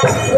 Thank you.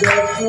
দেখো